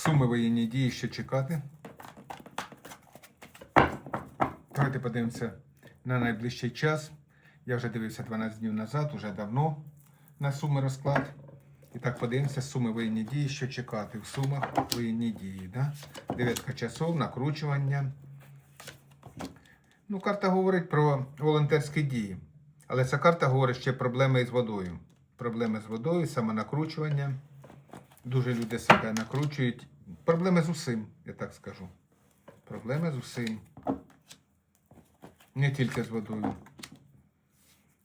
Суми воєнні дії, що чекати. Давайте подивимося на найближчий час. Я вже дивився 12 днів назад, вже давно на суми розклад. І так подивимося, суми воєнні дії, що чекати в сумах воєнні дії. Да? Дев'ятка часов, накручування. Ну, карта говорить про волонтерські дії. Але ця карта говорить ще проблеми з водою. Проблеми з водою, самонакручування. Дуже люди себе накручують. Проблеми з усім, я так скажу. Проблеми з усім. Не тільки з водою.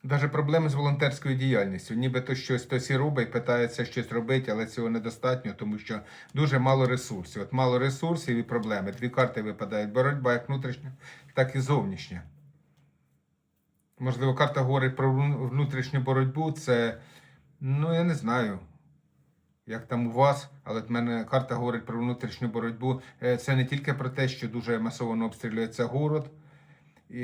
Навіть проблеми з волонтерською діяльністю. Нібито щось хтось і робить, питається щось робити, але цього недостатньо, тому що дуже мало ресурсів. От мало ресурсів і проблеми. Дві карти випадають. Боротьба як внутрішня, так і зовнішня. Можливо, карта говорить про внутрішню боротьбу. Це, ну я не знаю, як там у вас, але в мене карта говорить про внутрішню боротьбу. Е, Це не тільки про те, що дуже масово обстрілюється город. І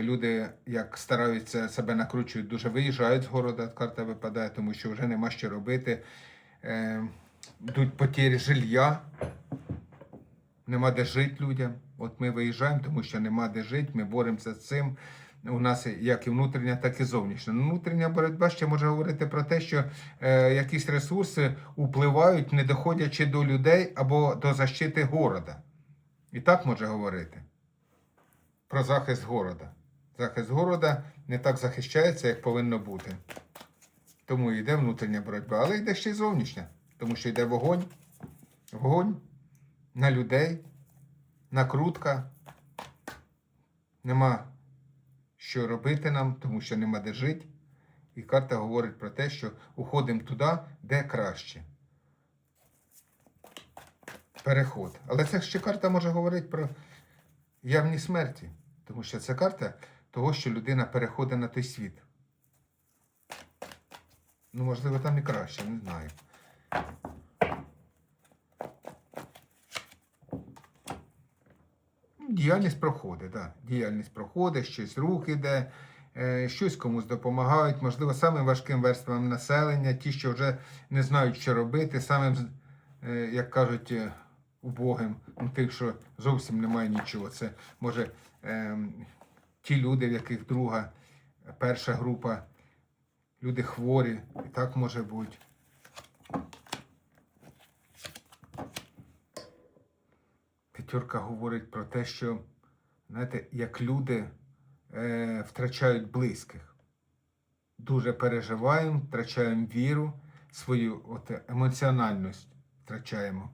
люди, як стараються себе накручують, дуже виїжджають з города, карта випадає, тому що вже нема що робити. Е, йдуть потері жилья, нема де жити людям. От ми виїжджаємо, тому що нема де жити, ми боремося з цим. У нас як і внутрішня, так і зовнішня. Ну, Внутрішня боротьба ще може говорити про те, що е, якісь ресурси впливають, не доходячи до людей або до защити города. І так може говорити про захист города. Захист города не так захищається, як повинно бути. Тому йде внутрішня боротьба, але йде ще й зовнішня, тому що йде вогонь, вогонь на людей, накрутка. Нема що робити нам, тому що нема де жити. І карта говорить про те, що уходимо туди, де краще. Переход. Але це ще карта може говорити про явні смерті. Тому що це карта того, що людина переходить на той світ. Ну, можливо, там і краще, не знаю. Діяльність проходить, так. Діяльність проходить, щось рух іде, е, щось комусь допомагають. Можливо, самим важким верствам населення, ті, що вже не знають, що робити, самим, е, як кажуть, е, убогим, ну, тих, що зовсім немає нічого. Це може ем, ті люди, в яких друга, перша група, люди хворі, і так може бути. П'ятерка говорить про те, що, знаєте, як люди е, втрачають близьких. Дуже переживаємо, втрачаємо віру, свою от, емоціональність втрачаємо,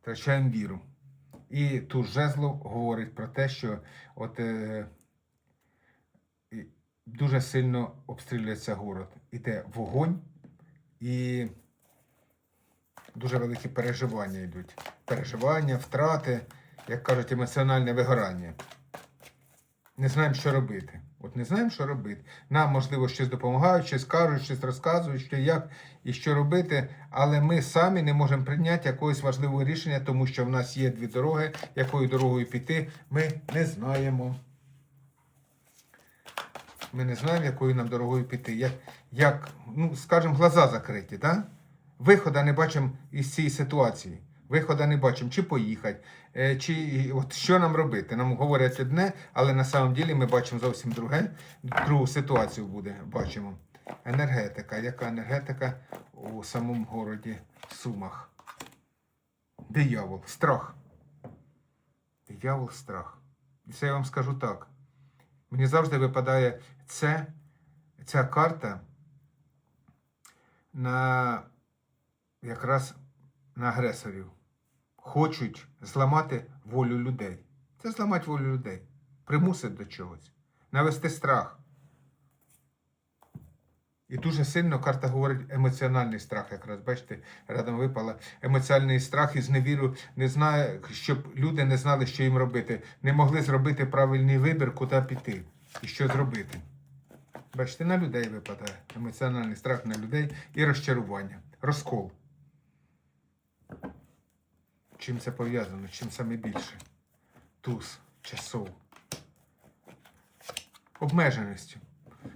втрачаємо віру. І тут жезло говорить про те, що от, е, дуже сильно обстрілюється город. Іде вогонь і дуже великі переживання йдуть. Переживання, втрати, як кажуть, емоціональне вигорання. Не знаємо, що робити. От не знаємо, що робити. Нам, можливо, щось допомагають, щось кажуть, щось розказують, що як і що робити, але ми самі не можемо прийняти якогось важливого рішення, тому що в нас є дві дороги, якою дорогою піти, ми не знаємо. Ми не знаємо, якою нам дорогою піти. Як, як ну, скажімо, глаза закриті, да? Виходу не бачимо із цієї ситуації. Виходу не бачимо, чи поїхати, е, чи от що нам робити. Нам говорять одне, але на самом ділі ми бачимо зовсім друге, другу ситуацію буде, бачимо. Енергетика. Яка енергетика у самому городі Сумах? Диявол, страх. Диявол, страх. І це я вам скажу так. Мені завжди випадає це, ця карта на якраз на агресорів. Хочуть зламати волю людей. Це зламати волю людей. Примусити до чогось. Навести страх. І дуже сильно карта говорить емоціональний страх, якраз бачите, рядом випала емоціональний страх і зневіру не знає, щоб люди не знали, що їм робити, не могли зробити правильний вибір, куди піти і що зробити. Бачите, на людей випадає емоціональний страх на людей і розчарування, розкол. Чим це пов'язано? Чим саме більше? Туз, часов. Обмеженістю.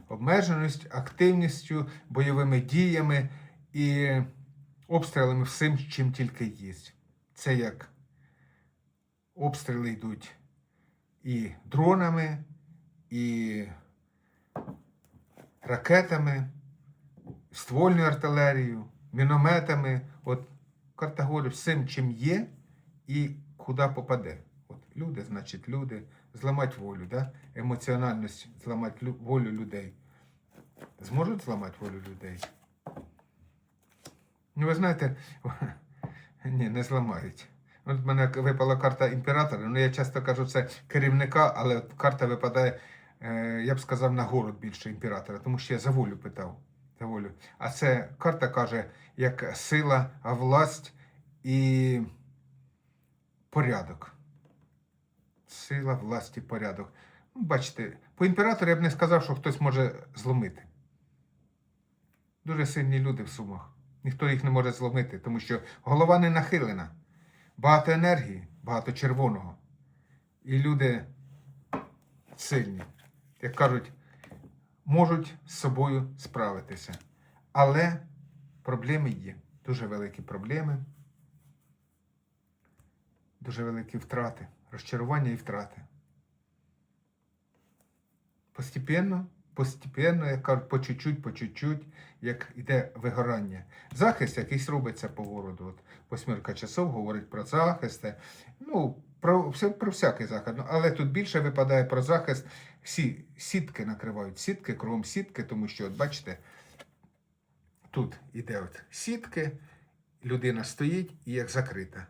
Обмеженість, активністю, бойовими діями і обстрілами всім, чим тільки є. це як обстріли йдуть і дронами, і ракетами, ствольною артилерією, мінометами. От карта говорить всім, чим є, і куди попаде. От люди, значить, люди, зламати волю, да? емоціональність, зламати волю людей. Зможуть зламати волю людей? Ну, ви знаєте, ні, не зламають. От в мене випала карта імператора. Ну, я часто кажу, це керівника, але карта випадає, е, я б сказав, на город більше імператора, тому що я за волю питав. За волю. А це карта каже, як сила, власть і порядок. Сила, власть і порядок. Ну, бачите, по імператору я б не сказав, що хтось може зломити. Дуже сильні люди в сумах. Ніхто їх не може зломити, тому що голова не нахилена. Багато енергії, багато червоного. І люди сильні, як кажуть, можуть з собою справитися. Але проблеми є. Дуже великі проблеми, дуже великі втрати, розчарування і втрати. Постепенно, постепенно, як кажуть, по чуть-чуть, по чуть-чуть, як іде вигорання. Захист якийсь робиться по городу. От восьмірка часов говорить про захист. Ну, про, про всякий захист. Ну, Але тут більше випадає про захист. Всі сітки накривають сітки, кругом сітки, тому що, от бачите, тут іде от сітки, людина стоїть і як закрита.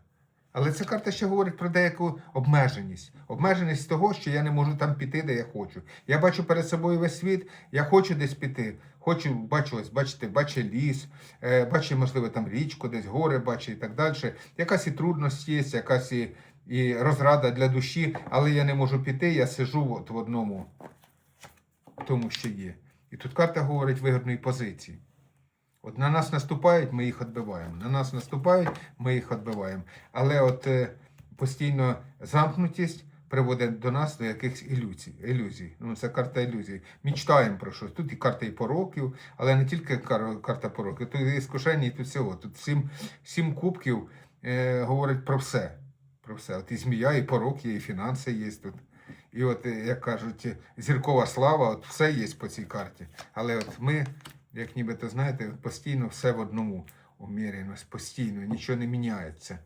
Але ця карта ще говорить про деяку обмеженість. Обмеженість того, що я не можу там піти, де я хочу. Я бачу перед собою весь світ, я хочу десь піти. Хочу, бачу, ось, бачите, бачу ліс, е, бачу, можливо, там річку, десь гори бачу і так далі. Якась і трудність є, якась і, і розрада для душі, але я не можу піти, я сижу от в одному тому, що є. І тут карта говорить вигідної позиції. От на нас наступають, ми їх відбиваємо. На нас наступають, ми їх відбиваємо. Але от е, постійно замкнутість приводить до нас до якихось ілюзій. ілюзій. Ну, це карта ілюзій. Мічтаємо про щось. Тут і карта і пороків, але не тільки кар- карта пороків, тут і іскушення, і тут всього. Тут сім, сім кубків е, говорить про все. Про все. От і змія, і порок є, і фінанси є тут. І от, е, як кажуть, зіркова слава, от все є по цій карті. Але от ми, як нібито знаєте, постійно все в одному уміряємось, постійно, нічого не міняється.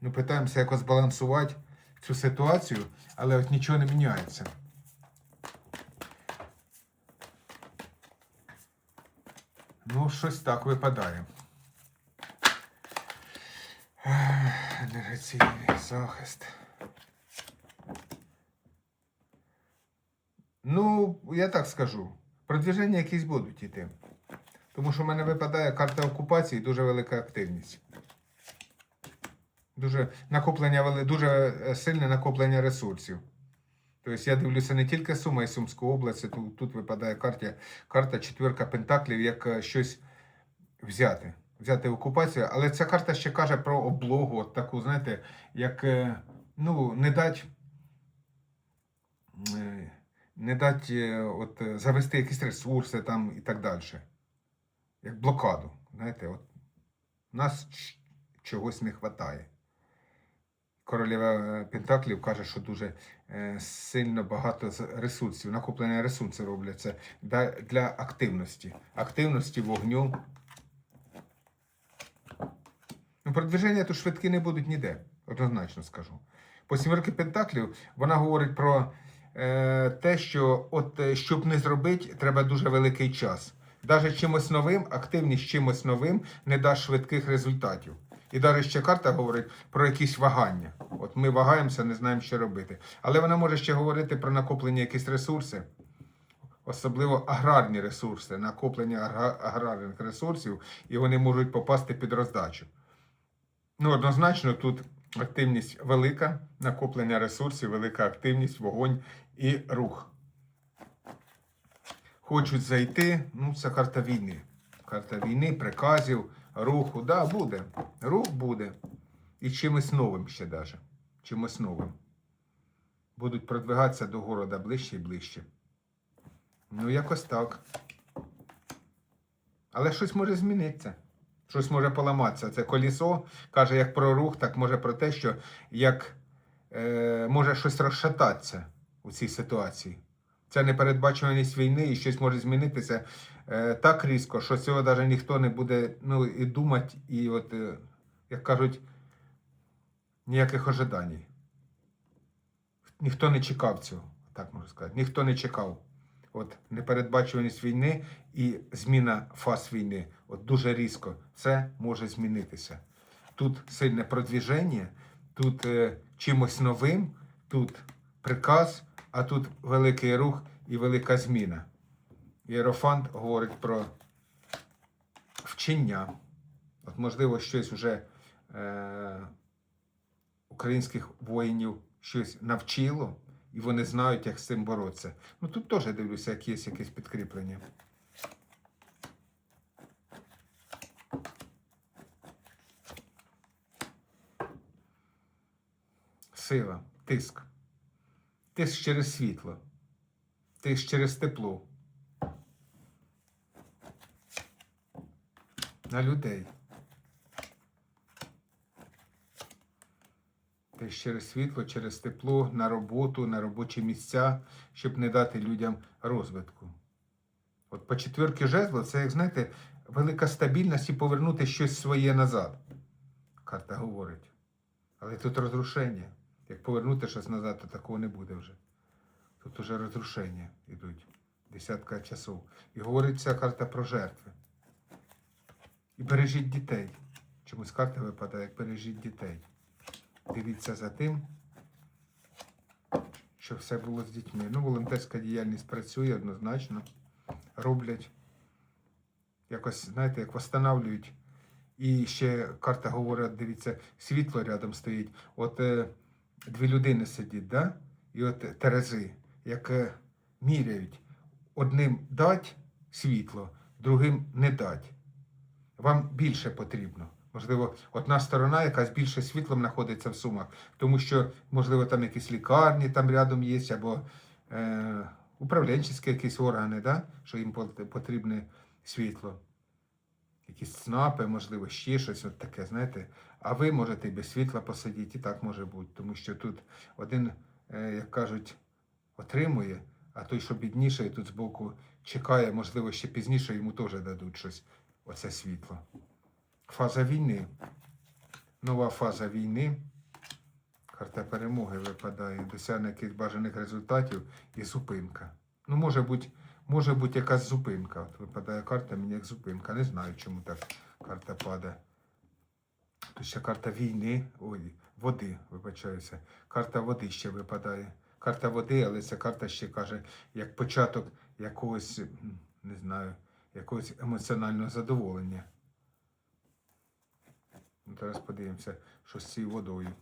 Ну, питаємося якось балансувати цю ситуацію, але от нічого не міняється. Ну, щось так випадає. Енергаційний захист. Ну, я так скажу. Продвіження якісь будуть йти. Тому що в мене випадає карта окупації, дуже велика активність. Дуже накоплення, дуже е, сильне накоплення ресурсів. Тобто я дивлюся не тільки Сума і Сумську область, тут, тут випадає карта, карта четвірка пентаклів, як е, щось взяти. Взяти окупацію, але ця карта ще каже про облогу, от таку, знаєте, як е, ну, не дать, не дать е, от, е, завести якісь ресурси там і так далі. Як блокаду. Знаєте, от нас чогось не вистачає. Королева е, Пентаклів каже, що дуже сильно багато ресурсів, накоплення ресурсів робляться для, активності. Активності вогню. Ну, продвиження тут швидкі не будуть ніде, однозначно скажу. По сімерки Пентаклів вона говорить про те, що от е, щоб не зробити, треба дуже великий час. Навіть чимось новим, активність чимось новим не дасть швидких результатів. І навіть ще карта говорить про якісь вагання. От ми вагаємося, не знаємо, що робити. Але вона може ще говорити про накоплення якихось ресурсів, особливо аграрні ресурси, накоплення аграрних ресурсів, і вони можуть попасти під роздачу. Ну, однозначно, тут активність велика, накоплення ресурсів, велика активність, вогонь і рух. Хочуть зайти, ну, це карта війни. Карта війни, приказів, руху. Да, буде. Рух буде. І чимось новим ще даже. Чимось новим. Будуть продвигатися до города ближче і ближче. Ну, якось так. Але щось може змінитися. Щось може поламатися. Це колісо каже як про рух, так може про те, що як е, може щось розшататися у цій ситуації. Це непередбачуваність війни і щось може змінитися е, так різко, що цього навіть ніхто не буде ну, і думати, і от, е, як кажуть, ніяких ожидань. Ніхто не чекав цього, так можу сказати. Ніхто не чекав. От непередбачуваність війни і зміна фаз війни. От дуже різко це може змінитися. Тут сильне продвіження, тут е, чимось новим, тут приказ, а тут великий рух і велика зміна. Єрофант говорить про вчення. От, можливо, щось вже е, українських воїнів щось навчило, і вони знають, як з цим боротися. Ну тут теж дивлюся, як є якесь підкріплення. Сила, тиск. Тиск через світло, тиск через тепло. На людей. Через світло, через тепло, на роботу, на робочі місця, щоб не дати людям розвитку. От по четвірки жезло це, як знаєте, велика стабільність і повернути щось своє назад. Карта говорить. Але тут розрушення. Як повернути щось назад, то такого не буде вже. Тут уже розрушення йдуть. Десятка часов. І говорить ця карта про жертви. І бережіть дітей. Чомусь карта випадає, як бережіть дітей. Дивіться за тим, щоб все було з дітьми. Ну, волонтерська діяльність працює однозначно. Роблять. Якось, знаєте, як встановлюють. І ще карта говорить, дивіться, світло рядом стоїть. От е, дві людини сидять, да? і от терези, як е, міряють. Одним дать світло, другим не дать. Вам більше потрібно. Можливо, одна сторона якась більше світлом знаходиться в сумах, тому що, можливо, там якісь лікарні там рядом є, або е, управленчі якісь органи, да? що їм потрібне світло. Якісь ЦНАПи, можливо, ще щось от таке, знаєте. А ви можете і без світла посидіти, і так може бути. Тому що тут один, е, як кажуть, отримує, а той, що бідніший, тут збоку чекає, можливо, ще пізніше йому теж дадуть щось, оце світло. Фаза війни. Нова фаза війни. Карта перемоги випадає, досягнення якихось бажаних результатів і зупинка. Ну, може бути, може бути якась зупинка. От випадає карта мені як зупинка. Не знаю, чому так карта падає. Тут ще карта війни, ой, води, вибачаюся. Карта води ще випадає. Карта води, але ця карта ще каже, як початок якогось, не знаю, якогось емоціонального задоволення. Ну, Зараз подивимося, що з цією водою.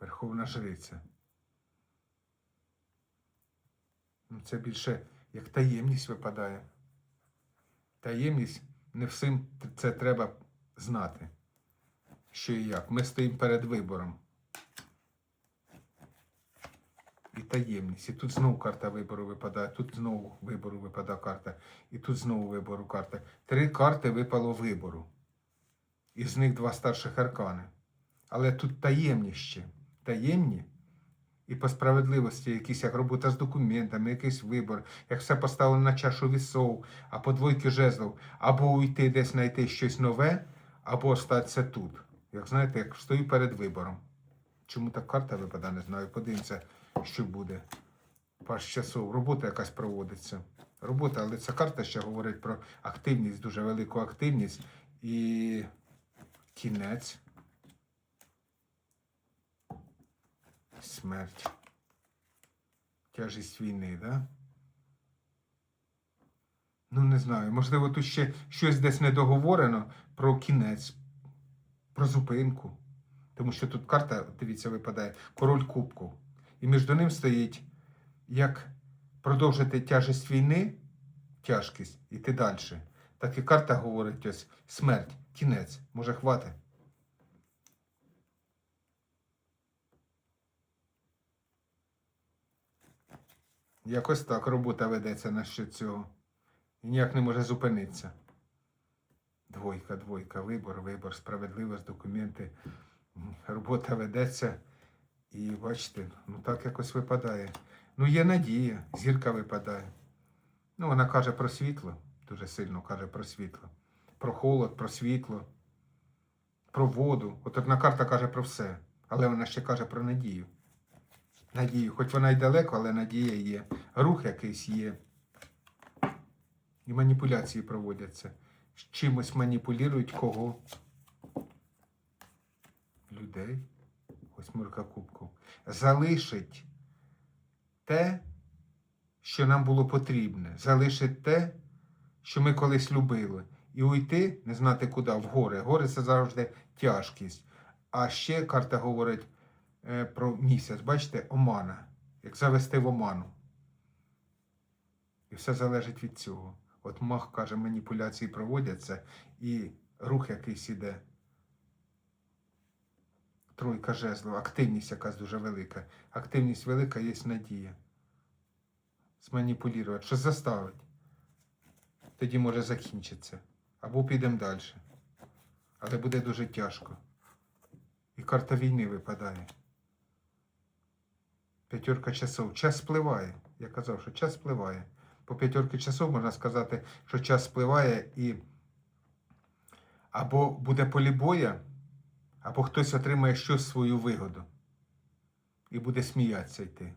Верховна жриця. Ну, це більше як таємність випадає. Таємність не всім це треба знати. Що і як. Ми стоїмо перед вибором. І таємність. І тут знову карта вибору випадає, тут знову вибору випадає карта, і тут знову вибору карта. Три карти випало вибору. Із них два старших аркани. Але тут таємні ще. Таємні. І по справедливості, якісь як робота з документами, якийсь вибор, як все поставлено на чашу вісов, а по двойки жезлов, або уйти десь знайти щось нове, або остатися тут. Як знаєте, як стою перед вибором. Чому так карта випадає, не знаю. Подивимося, що буде. Паш часов. Робота якась проводиться. Робота, але ця карта ще говорить про активність, дуже велику активність і кінець. Смерть. Тяжість війни, да? Ну, не знаю. Можливо, тут ще щось десь не договорено про кінець, про зупинку. Тому що тут карта, дивіться, випадає король кубку. І між ним стоїть як продовжити тяжість війни, тяжкість, іти далі. Так і карта говорить ось смерть, кінець. Може, хватить. Якось так робота ведеться насчет цього. і ніяк не може зупинитися. Двойка, двойка, вибор, вибор, справедливість, документи. Робота ведеться. І бачите, ну так якось випадає. Ну, є надія, зірка випадає. Ну, вона каже про світло, дуже сильно каже про світло. Про холод, про світло, про воду. От одна карта каже про все, але вона ще каже про надію. Надію, хоч вона й далеко, але надія є. Рух якийсь є. І маніпуляції проводяться. З чимось маніпулюють кого? Людей. Восьмірка кубків. Залишить те, що нам було потрібне. Залишить те, що ми колись любили. І уйти, не знати куди, в гори. Гори це завжди тяжкість. А ще карта говорить е, про місяць. Бачите, омана. Як завести в оману. І все залежить від цього. От мах каже, маніпуляції проводяться, і рух якийсь іде. Тройка жезлов, активність якась дуже велика. Активність велика, є надія. Зманіпулювати, що заставить. Тоді може закінчитися. Або підемо далі. Але буде дуже тяжко. І карта війни випадає. П'ятерка часов. Час спливає. Я казав, що час спливає. По п'ятерки часов можна сказати, що час спливає і або буде полі боя, або хтось отримає щось свою вигоду. І буде сміятися йти.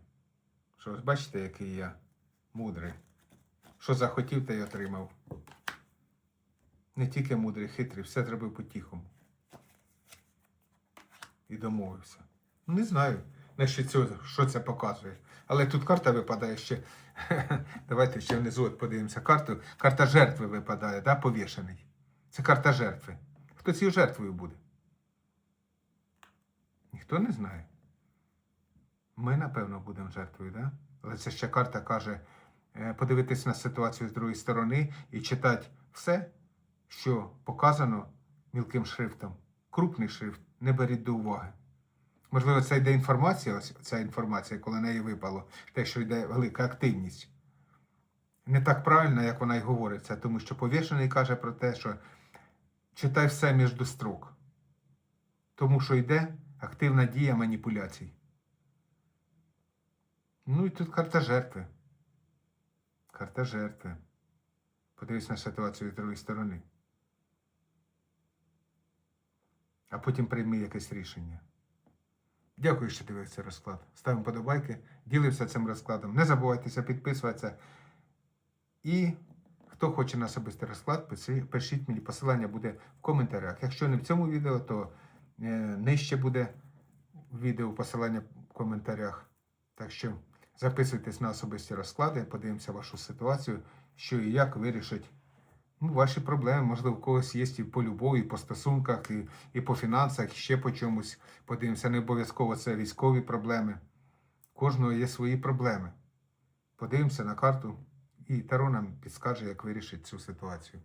Що ось бачите, який я мудрий. Що захотів, те й отримав. Не тільки мудрий, хитрий, все зробив по-тихому. І домовився. Ну, Не знаю, на що, це, що це показує. Але тут карта випадає ще. Давайте ще внизу подивимося карту. Карта жертви випадає, да, повішений. Це карта жертви. Хто цією жертвою буде? Ніхто не знає. Ми, напевно, будемо жертвою, да? Але це ще карта каже е, подивитись на ситуацію з другої сторони і читати все, що показано мілким шрифтом. Крупний шрифт не беріть до уваги. Можливо, це йде інформація, ось ця інформація, коли неї випало, те, що йде велика активність. Не так правильно, як вона й говориться, тому що повішений каже про те, що читай все між строк. Тому що йде активна дія маніпуляцій. Ну і тут карта жертви. Карта жертви. Подивись на ситуацію другої сторони. А потім прийми якесь рішення. Дякую, що дивився розклад. Ставимо подобайки, ділився цим розкладом. Не забувайтеся підписуватися. І хто хоче на особистий розклад, пишіть мені. Посилання буде в коментарях. Якщо не в цьому відео, то нижче буде відео посилання в коментарях. Так що записуйтесь на особисті розклади, подивимося вашу ситуацію, що і як вирішить ну, ваші проблеми. Можливо, у когось є і по любові, і по стосунках, і, і по фінансах, і ще по чомусь. Подивимося, не обов'язково це військові проблеми. Кожного є свої проблеми. Подивимося на карту, і Таро нам підскаже, як вирішити цю ситуацію.